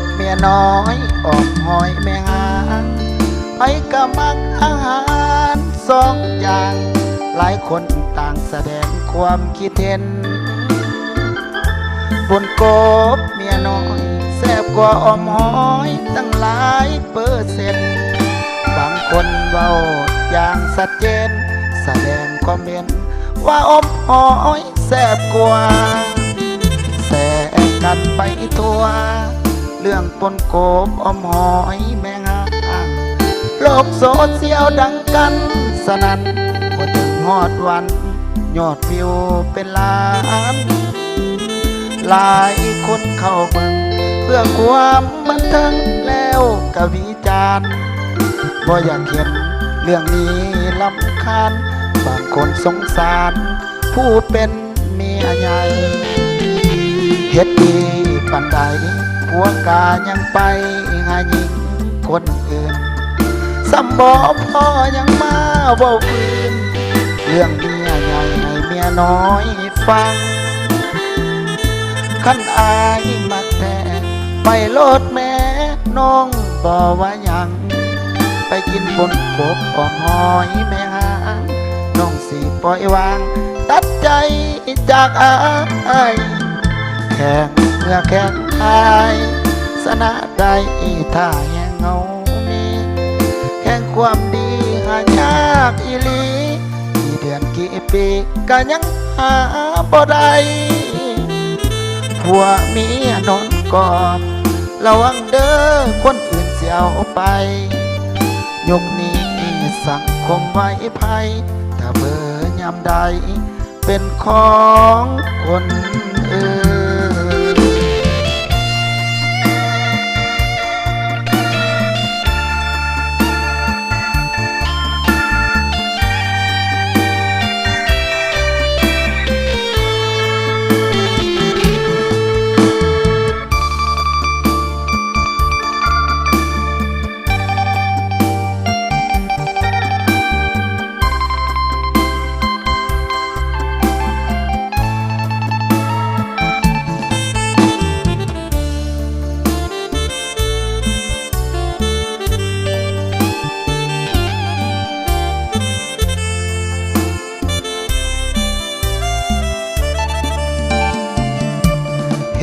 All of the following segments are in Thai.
บเมียน้อยออกหอยแม่หางไปกะมักอาหารสองอย่าง หลายคนต่างแสดงความคิดเห็น บนกบเมียน้อยแซ่บกว่าออมหอยตั้งหลายเปอร์เซ็นต์บางคนเว้าอย่างสัดเจน แสดงความเห็นว่าอมหอยแซ่บกว่าแสกันไปทั่ว เรื่องปนโกบอมหอยแมงอ่างโลกโซเชียลดังกันสนั่นพอถึงฮอดวัน ยอดวิวเป็นล้าน หลายคนเข้าเบิ่งเพื่อความบันเทิงแล้วกวิจารณ์บ่อยากเห็นเรื่องนี้ลำคาญบางคนสงสาร ผู้เป็นเมียใหญ่เฮ็ดดีปันใด ผัวกายังไปหาหญิงคนอื่นสำบอพ่อยังมาเว้าพื้นเรื่องเมียใหญ่ให้เมียน้อยฟังขันอายมักแต่ไปโลดแม่น้องบ่ว่ายังไปกินบนกบออมหอยแม่หางน้องสิปล่อยวาง ตัดใจจากอายแข่ง เมื่อแข่งอายสนะได้ถ้าแห่งเงามีแข่งความดีหายากอีหลีกี่เดือนกี่ปีก็ยังหาบ่ได้ผัวเมียนอนกอดระวังเด้อคนอื่นเสียเอาไป ยกนี้สังคมไว้ภัยถ้าเบอร์ยามใด เป็นของคนอื่น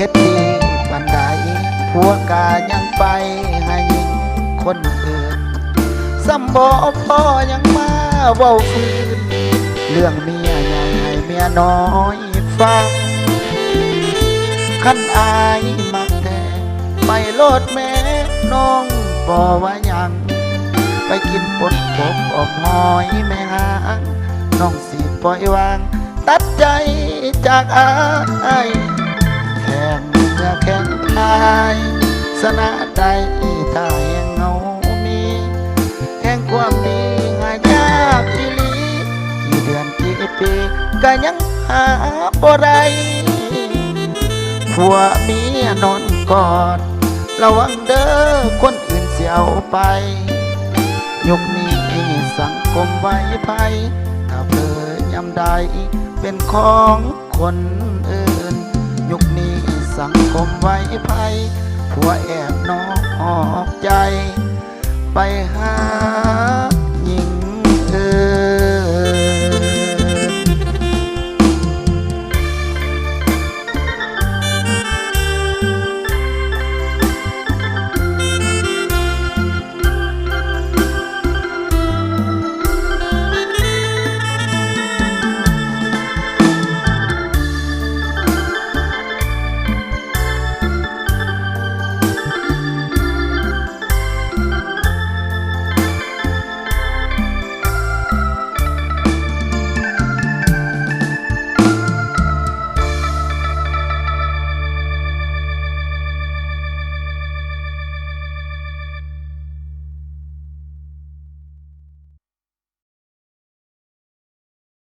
ฮ็ดดีปันใดผัวกายังไปให้หญิงคนอื่นสำบอพ่อยังมาเว้าคืนเรื่องเมียใหญ่ให้เมียน้อยฟังขันอายมักแต่ไปโลดแม่น้องบ่ว่ายังไปกินปนกบออกหอยแม่หางน้องสิปล่อยวาง ตัดใจจากอาย แข่งเมื่อแข่งทายสนะใดถ้าแห่งเงามี แห่งความดีงายยากอีหลีกี่เดือนกี่ปีก็ยังหาบ่ได้ผัวเมียนอนกอดระวังเด้อคนอื่นเสียเอาไปยุคนี้สังคมไว้ภัยถ้าเพลอยำใดเป็นของคนอื่น สังคมไว้ภัยผัวแอบน้องออกใจ ไปหา